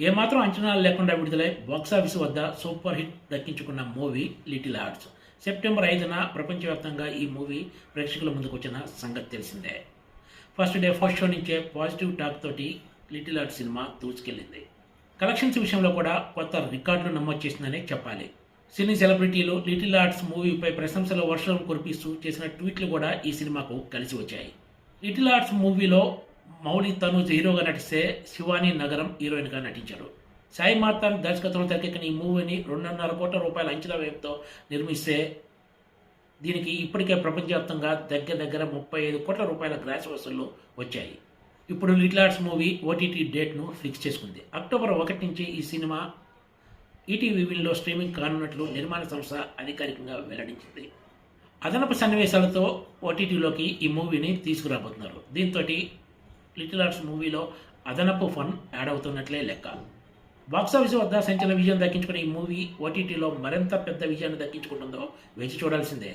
ఏమాత్రం అంచనాలు లేకుండా విడుదలై బాక్సాఫీస్ వద్ద సూపర్ హిట్ దక్కించుకున్న మూవీ లిటిల్ ఆర్ట్స్ సెప్టెంబర్ ఐదున ప్రపంచవ్యాప్తంగా ఈ మూవీ ప్రేక్షకుల ముందుకు వచ్చిన సంగతి తెలిసిందే. ఫస్ట్ డే ఫస్ట్ షో నుంచే పాజిటివ్ టాక్ తోటి లిటిల్ ఆర్ట్స్ సినిమా దూసుకెళ్ళింది. కలెక్షన్స్ విషయంలో కూడా కొత్త రికార్డులు నమోదు చేసిందనే చెప్పాలి. సినీ సెలబ్రిటీలు లిటిల్ ఆర్ట్స్ మూవీపై ప్రశంసల వర్షం కురిపిస్తూ చేసిన ట్వీట్లు కూడా ఈ సినిమాకు కలిసి వచ్చాయి. లిటిల్ ఆర్ట్స్ మూవీలో మౌలి తనూజ్ హీరోగా నటిస్తే శివాని నగరం హీరోయిన్గా నటించారు సాయి మార్తాన్ దర్శకత్వంలో తెరకెక్కిన ఈ మూవీని రెండున్నర కోట్ల రూపాయల అంచనా వ్యయంతో నిర్మిస్తే దీనికి ఇప్పటికే ప్రపంచవ్యాప్తంగా దగ్గర దగ్గర ముప్పై ఐదు కోట్ల రూపాయల గ్రాస్ వసూళ్ళు వచ్చాయి. ఇప్పుడు లిటిల్ ఆర్ట్స్ మూవీ ఓటీటీ డేట్ను ఫిక్స్ చేసుకుంది. అక్టోబర్ ఒకటి నుంచి ఈ సినిమా ఈటీవీలో స్ట్రీమింగ్ కానున్నట్లు నిర్మాణ సంస్థ అధికారికంగా వెల్లడించింది. అదనపు సన్నివేశాలతో ఓటీటీలోకి ఈ మూవీని తీసుకురాబోతున్నారు. దీంతో లిటిల్ ఆర్ట్స్ మూవీలో అదనపు ఫన్ యాడ్ అవుతున్నట్లే లెక్క. బాక్సాఫీస్ వద్ద సంచలన విజయం దక్కించుకున్న ఈ మూవీ ఓటీటీలో మరింత పెద్ద విజయాన్ని దక్కించుకుంటుందో వేచి చూడాల్సిందే.